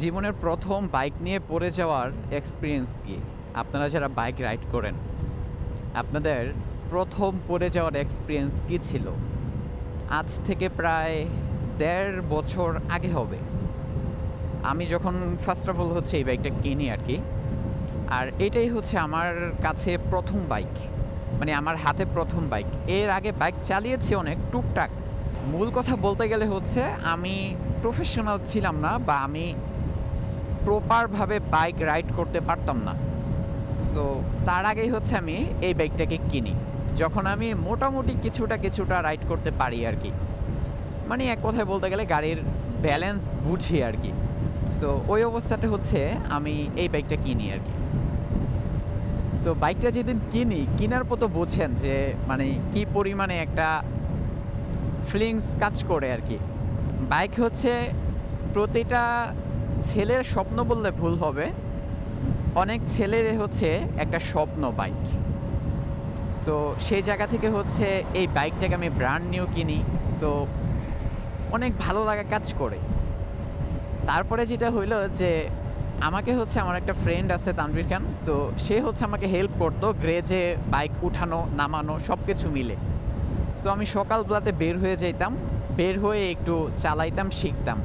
জীবনের প্রথম বাইক নিয়ে পড়ে যাওয়ার এক্সপিরিয়েন্স কি? আপনারা যারা বাইক রাইড করেন, আপনাদের প্রথম পড়ে যাওয়ার এক্সপিরিয়েন্স কি ছিল? আজ থেকে প্রায় দেড় বছর আগে হবে। আমি যখন ফার্স্ট অফ অল হচ্ছে এই বাইকটা কিনি আর কি, আর এটাই হচ্ছে আমার কাছে প্রথম বাইক মানে আমার হাতে প্রথম বাইক এর আগে বাইক চালিয়েছি অনেক, টুকটাক। মূল কথা বলতে গেলে হচ্ছে আমি প্রফেশনাল ছিলাম না বা আমি প্রপারভাবে বাইক রাইড করতে পারতাম না। সো তার আগেই হচ্ছে আমি এই বাইকটাকে কিনি। যখন আমি মোটামুটি কিছুটা কিছুটা রাইড করতে পারি আর কি। মানে এক কথায় বলতে গেলে গাড়ির ব্যালেন্স বুঝি আর কি। সো ওই অবস্থাটা হচ্ছে আমি এই বাইকটা কিনি আর কি। সো বাইকটা যেদিন কিনি, কেনার পর তো বোঝেন যে মানে কি পরিমাণে একটা ফিলিংস কাজ করে আর কি। বাইক হচ্ছে প্রতিটা ছেলের স্বপ্ন বললে ভুল হবে। অনেক ছেলের হচ্ছে একটা স্বপ্ন বাইক সো সেই জায়গা থেকে হচ্ছে এই বাইকটাকে আমি ব্র্যান্ড নিউ কিনি। সো অনেক ভালো লাগা কাজ করে। তারপরে যেটা হইল যে, আমাকে হচ্ছে আমার একটা ফ্রেন্ড আছে তানভীর খান। সো সে হচ্ছে আমাকে হেল্প করতো গ্রেজে বাইক উঠানো, নামানো সব কিছু মিলে। সো আমি সকালবেলাতে বের হয়ে যেতাম বের হয়ে একটু চালাইতাম, শিখতাম।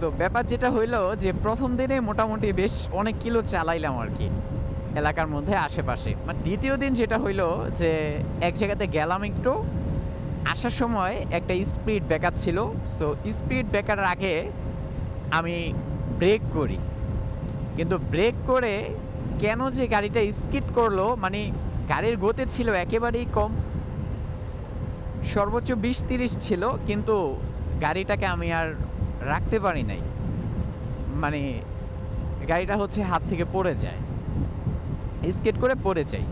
তো ব্যাপার যেটা হইল যে প্রথম দিনে মোটামুটি বেশ অনেক কিলো চালাইলাম আর কি এলাকার মধ্যে, আশেপাশে। মানে দ্বিতীয় দিন যেটা হইল যে এক জায়গাতে গেলাম একটু, আসার সময় একটা স্পিড ব্রেকার ছিল। সো স্পিড ব্রেকারের আগে আমি ব্রেক করি। কিন্তু ব্রেক করে কেন যে গাড়িটা স্কিড করল মানে গাড়ির গতি ছিল একেবারেই কম। সর্বোচ্চ বিশ তিরিশ ছিল, কিন্তু গাড়িটাকে আমি আর রাখতে পারি নাই। মানে গাড়িটা হচ্ছে হাত থেকে পড়ে যায়। স্কেট করে পড়ে যাই।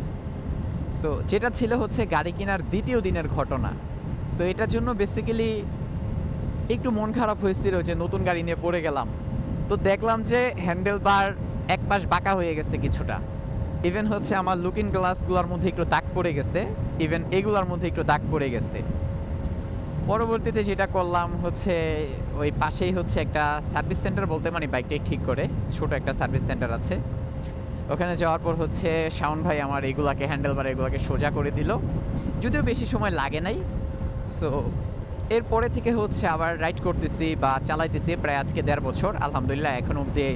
সো যেটা ছিল হচ্ছে গাড়ি কেনার দ্বিতীয় দিনের ঘটনা। সো এটার জন্য বেসিক্যালি একটু মন খারাপ হয়েছিল যে নতুন গাড়ি নিয়ে পড়ে গেলাম। তো দেখলাম যে হ্যান্ডেল বার এক পাশ বাঁকা হয়ে গেছে কিছুটা। ইভেন হচ্ছে আমার লুকিং গ্লাসগুলোর মধ্যে একটু দাগ পড়ে গেছে। ইভেন এগুলোর মধ্যে একটু দাগ পড়ে গেছে। পরবর্তীতে যেটা করলাম হচ্ছে ওই পাশেই হচ্ছে একটা সার্ভিস সেন্টার বলতে মানে বাইকটাই ঠিক করে, ছোট একটা সার্ভিস সেন্টার আছে। ওখানে যাওয়ার পর হচ্ছে শাওন ভাই আমার এগুলাকে হ্যান্ডেল বার এগুলাকে সোজা করে দিল। যদিও বেশি সময় লাগে নাই। সো এরপরে থেকে হচ্ছে আবার রাইড করতেছি বা চালাইতেছি প্রায় আজকে দেড় বছর। আলহামদুলিল্লাহ এখন অবধি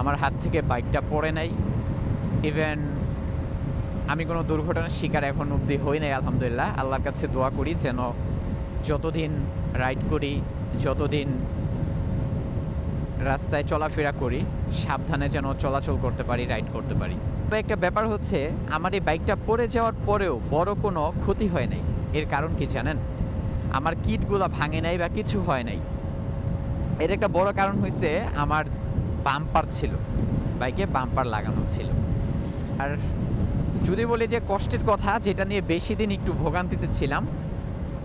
আমার হাত থেকে বাইকটা পড়ে নাই। ইভেন আমি কোনো দুর্ঘটনার শিকার এখন অবধি হই নাই, আলহামদুলিল্লাহ। আল্লাহর কাছে দোয়া করি যেন যতদিন রাইড করি, যতদিন রাস্তায় চলাফেরা করি, সাবধানে যেন চলাচল করতে পারি, রাইড করতে পারি। তো একটা ব্যাপার হচ্ছে, আমার এই বাইকটা পড়ে যাওয়ার পরেও বড় কোনো ক্ষতি হয় নাই। এর কারণ কি জানেন? আমার কিটগুলো ভাঙে নাই বা কিছু হয় নাই। এর একটা বড় কারণ হয়েছে আমার বাম্পার ছিল। বাইকে বাম্পার লাগানো ছিল। আর যদি বলি যে কষ্টের কথা, যেটা নিয়ে বেশি দিন একটু ভোগান্তিতে ছিলাম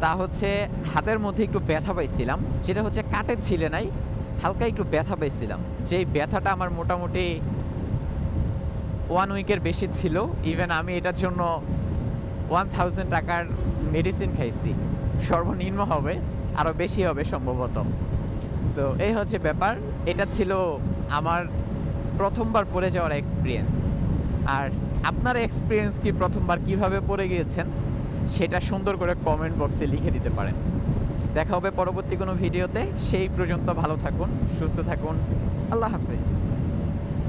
তা হচ্ছে হাতের মধ্যে একটু ব্যথা পাইছিলাম, যেটা হচ্ছে কাটের ছিলে নাই, হালকা একটু ব্যথা পাইছিলাম। যেই ব্যথাটা আমার মোটামুটি ওয়ান উইকের বেশি ছিল ইভেন আমি এটার জন্য ওয়ান থাউজেন্ড টাকার মেডিসিন খাইছি। সর্বনিম্ন হবে আরও বেশি হবে সম্ভবত। সো এই হচ্ছে ব্যাপার। এটা ছিল আমার প্রথমবার পড়ে যাওয়ার এক্সপিরিয়েন্স আর আপনার এক্সপিরিয়েন্স কি প্রথমবার কীভাবে পড়ে গিয়েছেন? সেটা সুন্দর করে কমেন্ট বক্সে লিখে দিতে পারেন। দেখা হবে পরবর্তী কোনো ভিডিওতে সেই পর্যন্ত ভালো থাকুন, সুস্থ থাকুন। আল্লাহ হাফেজ।